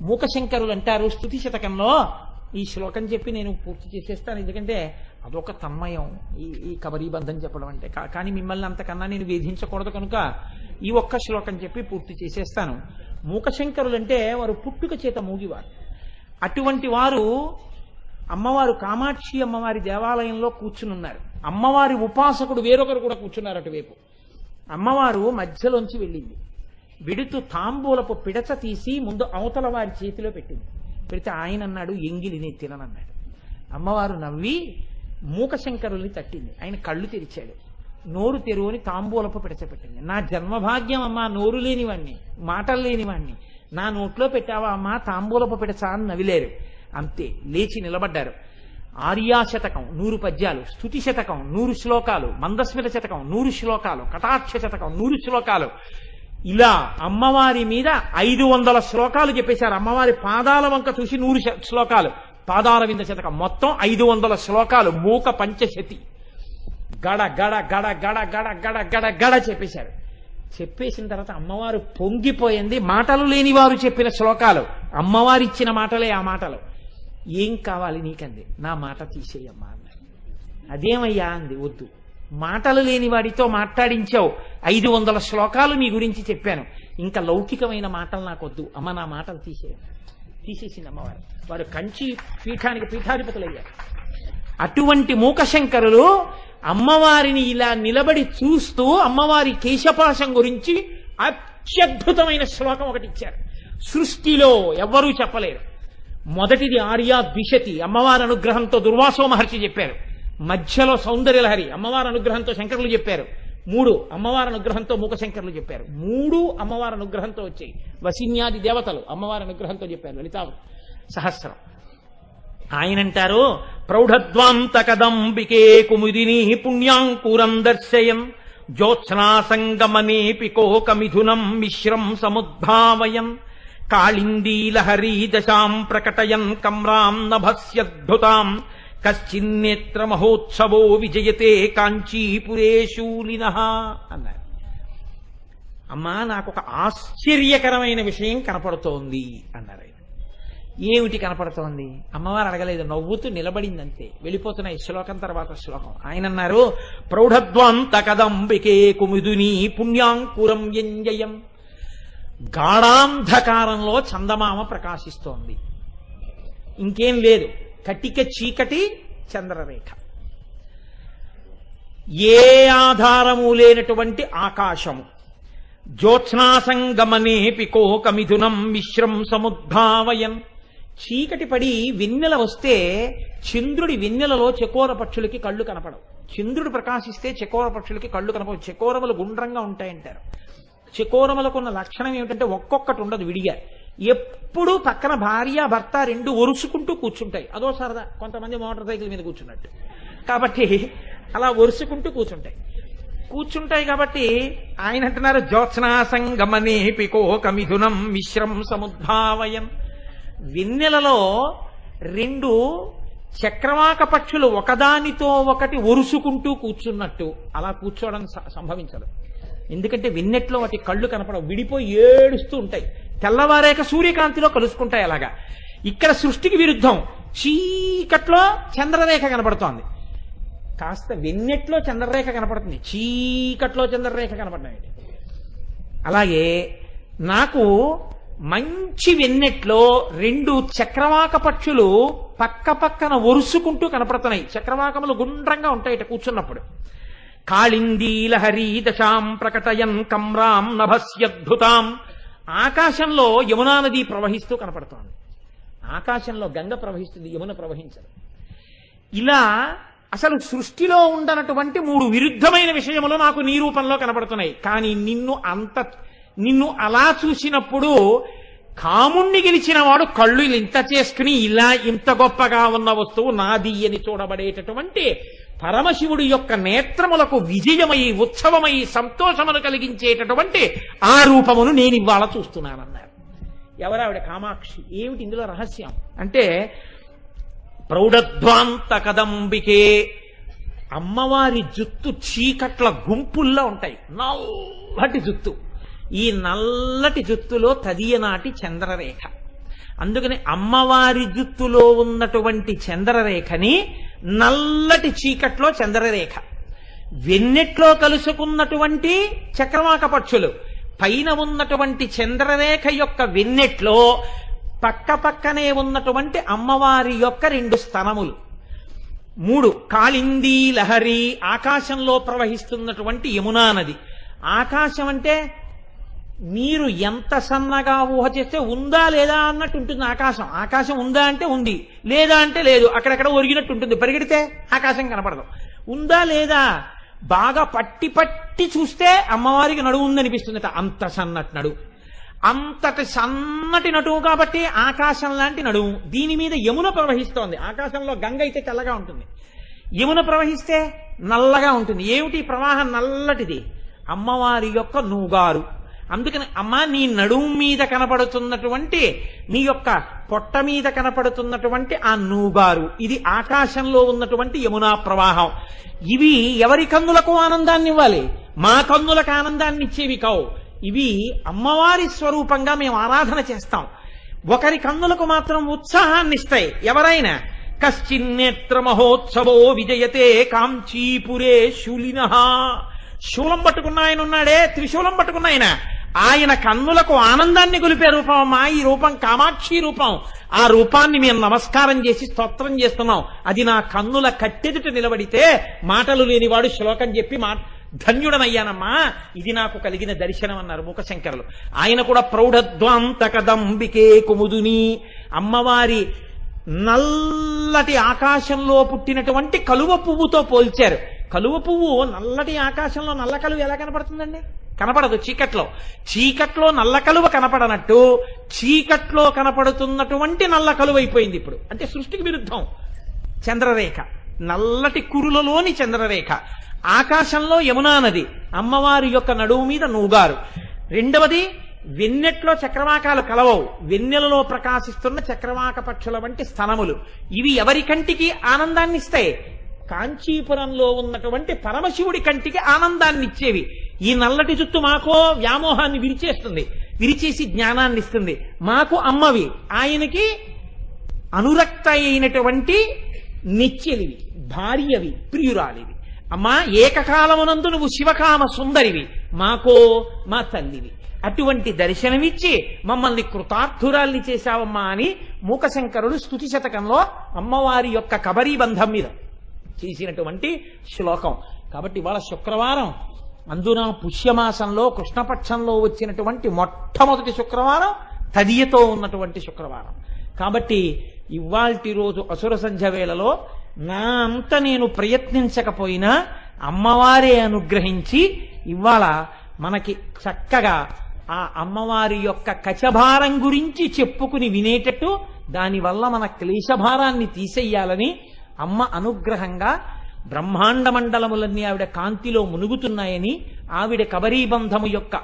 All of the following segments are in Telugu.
మూకశంకరులు అంటారు స్థుతి శతకంలో. ఈ శ్లోకం చెప్పి నేను పూర్తి చేసేస్తాను. ఎందుకంటే అదొక తన్మయం. ఈ ఈ కబరీబంధం చెప్పడం అంటే. కానీ మిమ్మల్ని అంతకన్నా నేను వేధించకూడదు కనుక ఈ ఒక్క శ్లోకం చెప్పి పూర్తి చేసేస్తాను. మూకశంకరులు అంటే వారు పుట్టుక చేత మూగివారు. అటువంటి వారు అమ్మవారు కామాక్షి అమ్మవారి దేవాలయంలో కూర్చునున్నారు. అమ్మవారి ఉపాసకుడు వేరొకరు కూడా కూర్చున్నారు అటువైపు. అమ్మవారు మధ్యలోంచి వెళ్ళింది. విడుతు తాంబూలపు పిడచ తీసి ముందు అవతల వారి చేతిలో పెట్టింది. పెడితే ఆయన అన్నాడు ఎంగిలి నేను తిననన్నాడు. అమ్మవారు నవ్వి మూకశంకరుల్ని తట్టింది. ఆయన కళ్ళు తెరిచాడు. నోరు తెరువుని తాంబూలపు పిడచ పెట్టింది. నా జన్మభాగ్యం అమ్మా నోరు లేనివాణ్ణి మాటలు లేనివాణ్ణి. నా నోట్లో పెట్టావా అమ్మా తాంబూలపు పిడచ? అని నవిలేరు అంతే లేచి నిలబడ్డారు. ఆర్యాశతకం నూరు పద్యాలు స్థుతి శతకం నూరు శ్లోకాలు మందస్మిత శతకం నూరు శ్లోకాలు కటాక్ష శతకం నూరు శ్లోకాలు. ఇలా అమ్మవారి మీద ఐదు వందల శ్లోకాలు చెప్పేశారు. అమ్మవారి పాదాల వంక చూసి నూరు శ- శ్లోకాలు. పాదాల వింద శతకం. మొత్తం ఐదు వందల శ్లోకాలు. మూక పంచశతి. గడ గడ గడ గడ గడ గడ గడ గడ చెప్పేశారు. చెప్పేసిన తర్వాత అమ్మవారు పొంగిపోయింది. మాటలు లేని వారు చెప్పిన శ్లోకాలు. అమ్మవారిచ్చిన మాటలే ఆ మాటలు. ఏం కావాలి నీకంది? నా మాట తీసేయమ్మా అన్నారు అదేమయ్యా అంది. వద్దు. మాటలు లేని వాడితో మాట్లాడించావు. ఐదు వందల శ్లోకాలు నీ గురించి చెప్పాను. ఇంకా లౌకికమైన మాటలు నాకొద్దు. అమ్మ నా మాటలు తీసేయండి తీసేసింది అమ్మవారు. వారు కంచి పీఠానికి పీఠాధిపతులయ్యారు. అటువంటి మూకశంకరులు అమ్మవారిని ఇలా నిలబడి చూస్తూ అమ్మవారి కేశపాశం గురించి అత్యద్భుతమైన శ్లోకం ఒకటి ఇచ్చారు. సృష్టిలో ఎవ్వరూ చెప్పలేరు. మొదటిది ఆర్యా ద్విషతి అమ్మవారి అనుగ్రహంతో దుర్వాసో మహర్షి చెప్పారు. మధ్యలో సౌందర్యలహరి అమ్మవారి అనుగ్రహంతో శంకరులు చెప్పారు. మూడు అమ్మవారి అనుగ్రహంతో మూకశంకరులు చెప్పారు. మూడు అమ్మవారి అనుగ్రహంతో వచ్చాయి. వసిన్యాది దేవతలు అమ్మవారి అనుగ్రహంతో చెప్పారు. లలితా సహస్రం. ఆయనంటారు ప్రౌఢద్వాంతకదంబికే కుముదిని పుణ్యాంకురం దర్శయం జ్యోత్స్నాసంగమనేపి కోకమిథునం మిశ్రం సముద్భావయం కాళిందీలహరీ దశాం ప్రకటయన్ కమ్రాం నభస్యద్భుతాం కశ్చిన్నేత్ర మహోత్సవో విజయతే కాంచీపురే శూలిన అన్నారు. అమ్మా నాకు ఒక ఆశ్చర్యకరమైన విషయం కనపడుతోంది అన్నారు. ఆయన ఏమిటి కనపడుతోంది? అమ్మవారు అడగలేదు నవ్వుతూ నిలబడిందంతే. వెళ్ళిపోతున్నాయి శ్లోకం తర్వాత శ్లోకం. ఆయన అన్నారు ప్రౌఢద్వాంత కదంబికే కుముదుని పుణ్యాంకురం ఎంజయం గాఢాంధకారంలో చందమామ ప్రకాశిస్తోంది. ఇంకేం లేదు. కటిక చీకటి చంద్రరేఖ. ఏ ఆధారము లేనటువంటి ఆకాశము. జ్యోత్స్నాసంగమనేపి కోకమిథునం మిశ్రం సముద్భావయన్ చీకటి పడి వెన్నెల వస్తే చంద్రుడి వెన్నెలలో చకోర పక్షులకి కళ్ళు కనపడవు. చంద్రుడు ప్రకాశిస్తే చకోర పక్షులకి కళ్ళు కనపడవు. చకోరములు గుండ్రంగా ఉంటాయంటారు. చకోరములకు ఉన్న లక్షణం ఏమిటంటే ఒక్కొక్కటి ఉండదు విడిగా. ఎప్పుడూ పక్కన భార్య భర్త రెండు ఒరుసుకుంటూ కూర్చుంటాయి. అదో సరదా. కొంతమంది మోటార్ సైకిల్ మీద కూర్చున్నట్టు. కాబట్టి అలా ఒరుసుకుంటూ కూర్చుంటాయి. కూర్చుంటాయి కాబట్టి ఆయన అంటున్నారు జ్యోత్స్నా సంగమనే పికోకమిథునం మిశ్రం సముద్భావయం. వెన్నెలలో రెండు చక్రవాక పక్షులు ఒకదానితో ఒకటి ఒరుసుకుంటూ కూర్చున్నట్టు. అలా కూర్చోవడం స- సంభవించదు. ఎందుకంటే విన్నెట్లో వాటి కళ్ళు కనపడవు. విడిపోయి ఏడుస్తూ ఉంటాయి. తెల్లవారేక సూర్యకాంతిలో కలుసుకుంటాయి అలాగా. ఇక్కడ సృష్టికి విరుద్ధం. చీకట్లో చంద్రరేఖ కనపడుతోంది. కాస్త వెన్నెట్లో చంద్రరేఖ కనపడుతుంది. చీకట్లో చంద్రరేఖ కనపడినాయండి అలాగే నాకు మంచి వెన్నెట్లో రెండు చక్రవాక పక్షులు పక్క పక్కన ఒరుసుకుంటూ కనపడుతున్నాయి. చక్రవాకములు గుండ్రంగా ఉంటాయి కూర్చున్నప్పుడు. కాళిందీలహరీ దశాం ప్రకటయన్ కమ్రాం నభస్యద్భుతాం. ఆకాశంలో యమునా నది ప్రవహిస్తూ కనపడుతోంది. ఆకాశంలో గంగ ప్రవహిస్తుంది యమున ప్రవహించదు. ఇలా అసలు సృష్టిలో ఉండనటువంటి మూడు విరుద్ధమైన విషయములు నాకు నీ రూపంలో కనపడుతున్నాయి. కానీ నిన్ను అంత నిన్ను అలా చూసినప్పుడు కాముణ్ణి గెలిచిన వాడు కళ్ళు ఇంత చేసుకుని ఇలా ఇంత గొప్పగా ఉన్న వస్తువు నాది అని చూడబడేటటువంటి పరమశివుడి యొక్క నేత్రములకు విజయమై ఉత్సవమై సంతోషమును కలిగించేటటువంటి ఆ రూపమును నేను ఇవాళ చూస్తున్నానన్నారు. ఎవరావిడ కామాక్షి? ఏమిటి ఇందులో రహస్యం? అంటే ప్రౌఢధ్వాంత కదంబికే అమ్మవారి జుత్తు చీకట్ల గుంపుల్లో ఉంటాయి. నల్లటి జుత్తు. ఈ నల్లటి జుత్తులో తదియనాటి చంద్రరేఖ. అందుకని అమ్మవారి జుత్తులో ఉన్నటువంటి చంద్రరేఖని నల్లటి చీకట్లో చంద్రరేఖ. వెన్నెట్లో కలుసుకున్నటువంటి చక్రవాక పక్షులు. పైన ఉన్నటువంటి చంద్రరేఖ యొక్క వెన్నెట్లో పక్క పక్కనే ఉన్నటువంటి అమ్మవారి యొక్క రెండు స్థనములు. మూడు కాళింది లహరి ఆకాశంలో ప్రవహిస్తున్నటువంటి యమునా నది. ఆకాశం అంటే మీరు ఎంత సన్నగా ఊహ చేస్తే ఉందా లేదా అన్నట్టు ఉంటుంది ఆకాశం. ఆకాశం ఉందా అంటే ఉంది. లేదా అంటే లేదు. అక్కడక్కడ ఒరిగినట్టు ఉంటుంది. పరిగెడితే ఆకాశం కనపడదు. ఉందా లేదా? బాగా పట్టి పట్టి చూస్తే అమ్మవారికి నడువు ఉందనిపిస్తుందట అంత సన్నటి నడువు అంతటి సన్నటి నటువు కాబట్టి ఆకాశం లాంటి నడువు. దీని మీద యమున ప్రవహిస్తోంది. ఆకాశంలో గంగ అయితే తెల్లగా ఉంటుంది. యమున ప్రవహిస్తే నల్లగా ఉంటుంది. ఏమిటి? ప్రవాహం నల్లటిది. అమ్మవారి యొక్క నూగారు. అందుకని అమ్మ నీ నడుము మీద కనపడుతున్నటువంటి నీ యొక్క పొట్ట మీద కనపడుతున్నటువంటి ఆ నూబారు ఇది ఆకాశంలో ఉన్నటువంటి యమునా ప్రవాహం. ఇవి ఎవరి కన్నులకు ఆనందాన్ని ఇవ్వాలి మా కన్నులకు ఆనందాన్ని ఇచ్చేవి కావు. ఇవి అమ్మవారి స్వరూపంగా మేము ఆరాధన చేస్తాం. ఒకరి కన్నులకు మాత్రం ఉత్సాహాన్ని ఇస్తాయి ఎవరైనా కశ్చిన్నేత్ర మహోత్సవో విజయతే కాంచీపురే శూలిన. శూలం పట్టుకున్న ఆయన ఉన్నాడే త్రిశూలం పట్టుకున్న ఆయన. ఆయన కన్నులకు ఆనందాన్ని గొలిపే రూపం అమ్మా. ఈ రూపం కామాక్షి రూపం. ఆ రూపాన్ని మేము నమస్కారం చేసి స్తోత్రం చేస్తున్నాం. అది నా కన్నుల కట్టెదుట నిలబడితే మాటలు లేనివాడు శ్లోకం చెప్పి మా ధన్యుడనయ్యానమ్మా. ఇది నాకు కలిగిన దర్శనం అన్నారు మూకశంకరులు ఆయన కూడా ప్రౌఢద్వాంతకదంబికే కుముదుని. అమ్మవారి నల్లటి ఆకాశంలో పుట్టినటువంటి కలువ పువ్వుతో పోల్చారు. కలువ పువ్వు నల్లటి ఆకాశంలో నల్ల కలువ ఎలా కనపడుతుందండి? కనపడదు చీకట్లో. చీకట్లో నల్ల కలువ కనపడనట్టు చీకట్లో కనపడుతున్నటువంటి నల్ల కలువ అయిపోయింది ఇప్పుడు. అంటే సృష్టికి విరుద్ధం. చంద్రరేఖ. నల్లటి కురులలోని చంద్రరేఖ. ఆకాశంలో యమునా నది. అమ్మవారి యొక్క నడువు మీద నూగారు. రెండవది వెన్నెట్లో చక్రవాకాలు కలవవు. వెన్నెలలో ప్రకాశిస్తున్న చక్రవాక పక్షుల వంటి స్థనములు. ఇవి ఎవరి కంటికి ఆనందాన్ని ఇస్తాయి కాంచీపురంలో ఉన్నటువంటి పరమశివుడి కంటికి ఆనందాన్ని ఇచ్చేవి ఈ నల్లటి జుట్టు మాకో వ్యామోహాన్ని విరిచేస్తుంది. విరిచేసి జ్ఞానాన్ని ఇస్తుంది మాకు అమ్మవి. ఆయనకి అనురక్త అయినటువంటి నిత్యలివి భార్యవి ప్రియురాలివి. అమ్మా ఏకకాలమునందు నువ్వు శివకామ సుందరివి. మాకో మా తల్లివి. అటువంటి దర్శనమిచ్చి మమ్మల్ని కృతార్థురాల్ని చేశావమ్మా అని మూకశంకరుడు స్తుతి శతకంలో అమ్మవారి యొక్క కబరీ బంధం మీద చేసినటువంటి శ్లోకం. కాబట్టి ఇవాళ శుక్రవారం అందున పుష్యమాసంలో కృష్ణపక్షంలో వచ్చినటువంటి మొట్టమొదటి శుక్రవారం తదియతో ఉన్నటువంటి శుక్రవారం. కాబట్టి ఇవాల్టి రోజు అసుర సంధ్య వేళలో నా అంత నేను ప్రయత్నించకపోయినా అమ్మవారే అనుగ్రహించి ఇవాళ మనకి చక్కగా ఆ అమ్మవారి యొక్క కచభారం గురించి చెప్పుకుని వినేటట్టు దానివల్ల మన క్లేశభారాన్ని తీసేయాలని అమ్మ అనుగ్రహంగా బ్రహ్మాండ మండలములన్నీ ఆవిడ కాంతిలో మునుగుతున్నాయని ఆవిడ కబరీబంధము యొక్క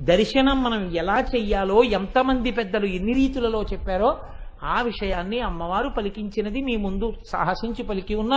దర్శనం మనం ఎలా చెయ్యాలో ఎంతమంది పెద్దలు ఎన్ని రీతులలో చెప్పారో ఆ విషయాన్ని అమ్మవారు పలికించినది మీ ముందు సాహసించి పలికి ఉన్నాను.